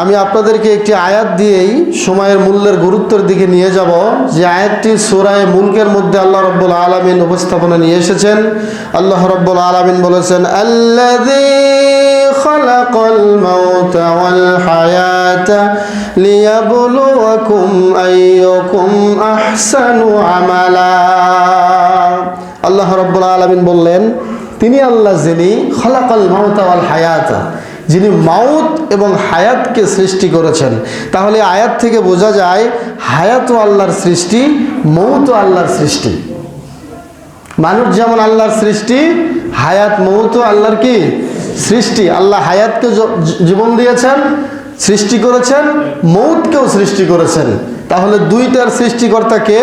আমি আপনাদেরকে একটি আয়াত দিয়েই সময়ের মূল্যের গুরুত্বের দিকে নিয়ে যাব। যে আয়াতটি সোরায় মুলকের মধ্যে আল্লাহ রব্বুল আলমিন উপস্থাপনা নিয়ে এসেছেন। আল্লাহ রব্বুল আলমিন বলেছেন হায়াতা আল্লাহ রব্বুল আলমিন বললেন, তিনি আল্লাহ যিনি খলাকল মাউতা ওয়াল হায়াতা। যিনি মাউত এবং হায়াতকে সৃষ্টি করেছেন। তাহলে আয়াত থেকে বোঝা যায়, হায়াতও আল্লাহর সৃষ্টি, মৌতও আল্লাহর সৃষ্টি। মানুষ যেমন আল্লাহর সৃষ্টি, হায়াত, মৌতও আল্লাহর কি? সৃষ্টি। আল্লাহ হায়াতকে জীবন দিয়েছেন, সৃষ্টি করেছেন, মৌতকেও সৃষ্টি করেছেন। তাহলে দুইটার সৃষ্টিকর্তা কে?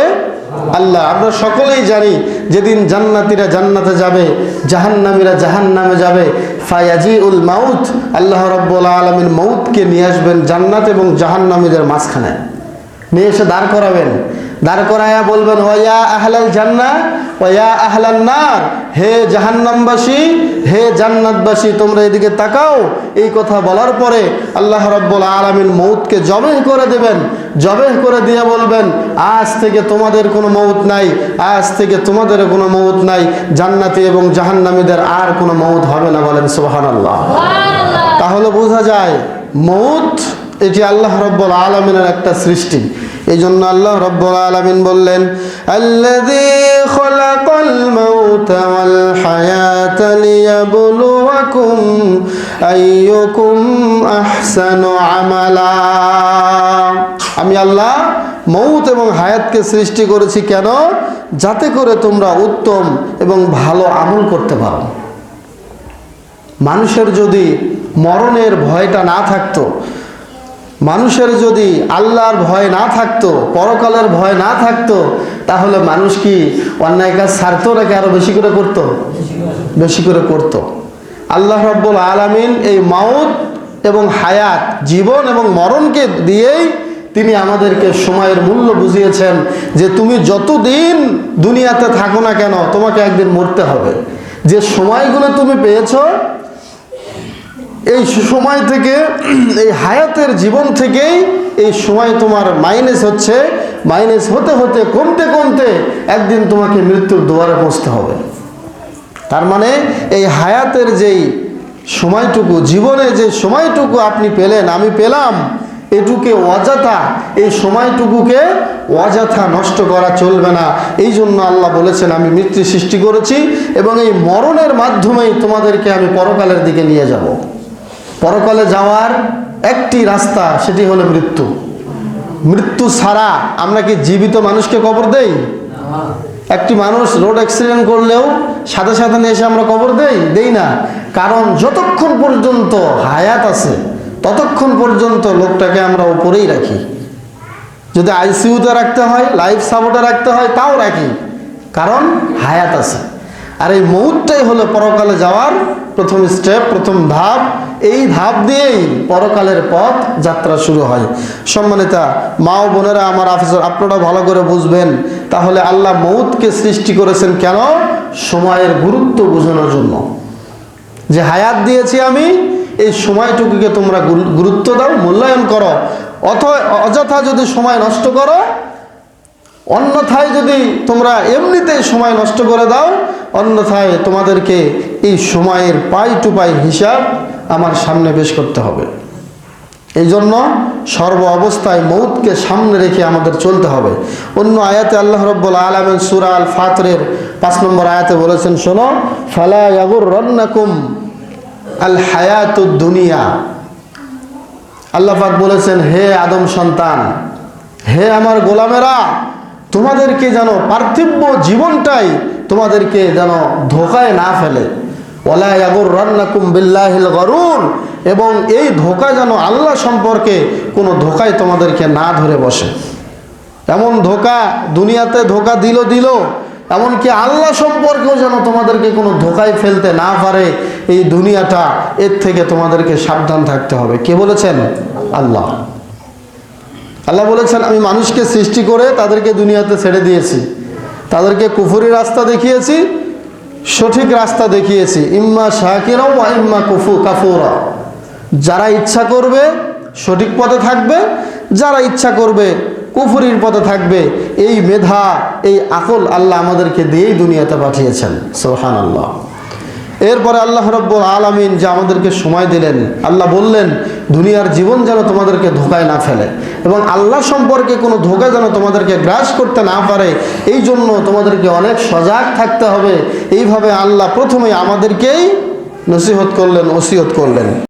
আল্লাহ, আমরা সকলেই জানি যেদিন জান্নাতিরা জান্নাতে যাবে, জাহান্নামীরা জাহান্নামে যাবে। ফায়াজি উল মাউত, আল্লাহ রব্বুল আলমিন মৌতকে নিয়ে আসবেন জান্নাত এবং জাহান্নামীদের মাঝখানে। নিয়ে এসে দাঁড় করাবেন। দাঁড় করায়া বলবেন ওয়া আহলাল জান্না ওয়া আহলান নার হে জাহান্নামবাসী হে জান্নাতবাসী তোমরা এদিকে তাকাও। এই কথা বলার পরে আল্লাহ রব্বুল আলামিন মৌতকে জবেহ করে দেবেন। জবেহ করে দিয়ে বলবেন আজ থেকে তোমাদের কোনো মৌত নাই আজ থেকে তোমাদের কোনো মৌত নাই জান্নাতি এবং জাহান্নামীদের আর কোনো মৌত হবে না। বলেন সুবহানাল্লাহ। তাহলে বোঝা যায় মৌত এটি আল্লাহ রব্বুল আলমিনের একটা সৃষ্টি। এই জন্য আল্লাহ রব্বুল আলমিন বললেন আমালা। আমি আল্লাহ মৌত এবং হায়াতকে সৃষ্টি করেছি কেন? যাতে করে তোমরা উত্তম এবং ভালো আমল করতে পারো। মানুষের যদি মরণের ভয়টা না থাকতো মানুষের যদি আল্লাহর ভয় না থাকতো, পরকালের ভয় না থাকতো, তাহলে মানুষ কি অন্যায় কাজ ছাড়তো নাকি আরও বেশি করে করতো? বেশি করে করতো। আল্লাহ রব্বুল আলামিন এই মাউত এবং হায়াত, জীবন এবং মরণকে দিয়েই তিনি আমাদেরকে সময়ের মূল্য বুঝিয়েছেন যে তুমি যতদিন দুনিয়াতে থাকো না কেন, তোমাকে একদিন মরতে হবে। যে সময়গুলো তুমি পেয়েছ এই সময় থেকে, এই হায়াতের জীবন থেকেই এই সময় তোমার মাইনাস হচ্ছে মাইনাস হতে হতে, কমতে কমতে একদিন তোমাকে মৃত্যুর দুয়ারে পৌঁছতে হবে। তার মানে এই হায়াতের যেই সময়টুকু, জীবনে যে সময়টুকু আপনি পেলেন, আমি পেলাম, এটুকে অযথা, এই সময়টুকুকে অযথা নষ্ট করা চলবে না। এই জন্য আল্লাহ বলেছেন, আমি মৃত্যু সৃষ্টি করেছি এবং এই মরণের মাধ্যমেই তোমাদেরকে আমি পরকালের দিকে নিয়ে যাব। পরকালে যাওয়ার একটি রাস্তা, সেটি হলো মৃত্যু। মৃত্যু ছাড়া আমরা কি জীবিত মানুষকে কবর দেই? একটি মানুষ রোড অ্যাক্সিডেন্ট করলেও সাথে সাথে এসে আমরা কবর দেই? দেই না। কারণ যতক্ষণ পর্যন্ত হায়াত আছে, ততক্ষণ পর্যন্ত লোকটাকে আমরা উপরেই রাখি। যদি আইসিইউতে রাখতে হয় লাইফ সাপোর্টে রাখতে হয়, তাও রাখি। কারণ হায়াত আছে। আর এই মৌতটাই হলো পরকালে যাওয়ার প্রথম স্টেপ প্রথম ধাপ। এই ধাপ দিয়েই পরকালের পথ যাত্রা শুরু হয়। সম্মানিতা, মা ও বোনেরা, আমার অফিসার আপনারা ভালো করে বুঝবেন। তাহলে আল্লাহ মৌতকে সৃষ্টি করেছেন কেন? সময়ের গুরুত্ব বোঝানোর জন্য। যে হায়াত দিয়েছি আমি, এই সময়টুকুকে তোমরা গুরু- গুরুত্ব দাও, মূল্যায়ন করো। অথ, অযথা যদি সময় নষ্ট করো, অন্যথায় যদি তোমরা এমনিতেই সময় নষ্ট করে দাও অন্যথায় তোমাদেরকে এই সময়ের পাই টু পাই হিসাব আমার সামনে পেশ করতে হবে। এই জন্য সর্ব অবস্থায় মৌতকে সামনে রেখে আমাদের চলতে হবে। অন্য আয়াতে আল্লাহ রব্বুল আলমেন সুরা আল ফাতরের পাঁচ নম্বর আয়াতে বলেছেন, শোনো, ফালা ইয়াগুর রন্নাকুম আল হায়াতুদ দুনিয়া। আল্লাহ পাক বলেছেন, হে আদম সন্তান, হে আমার গোলামেরা, তোমাদেরকে যেন পার্থিব্য জীবনটাই তোমাদেরকে যেন ধোকায় না ফেলে। এবং এই ধোকা যেন আল্লাহ সম্পর্কে কোনো ধোকায় তোমাদেরকে না ধরে বসে। এমন ধোকা দুনিয়াতে ধোকা দিল দিল, এমনকি আল্লাহ সম্পর্কেও যেন তোমাদেরকে কোনো ধোকায় ফেলতে না পারে, এই দুনিয়াটা এর থেকে তোমাদেরকে সাবধান থাকতে হবে। কে বলেছেন? আল্লাহ। আল্লাহ বলেছেন, আমি মানুষকে সৃষ্টি করে তাদেরকে দুনিয়াতে ছেড়ে দিয়েছি। তাদেরকে কুফুরি রাস্তা দেখিয়েছি, সঠিক রাস্তা দেখিয়েছি। ইম্মা শাকিরাও বা ইম্মা কুফু কাফুরা। যারা ইচ্ছা করবে সঠিক পথে থাকবে, যারা ইচ্ছা করবে কুফুরির পথে থাকবে, এই মেধা, এই আকল আল্লাহ আমাদেরকে দিয়েই দুনিয়াতে পাঠিয়েছেন। সোহান আল্লাহ এরপরে আল্লাহ রব্বুল আলমিন যে আমাদেরকে সময় দিলেন, আল্লাহ বললেন, দুনিয়ার জীবন যেন তোমাদেরকে ধোকায় না ফেলে এবং আল্লাহ সম্পর্কে কোনো ধোকা যেন তোমাদেরকে গ্রাস করতে না পারে, এই জন্য তোমাদেরকে অনেক সজাগ থাকতে হবে। এইভাবে আল্লাহ প্রথমে আমাদেরকেই নসিহত করলেন ওসিহত করলেন।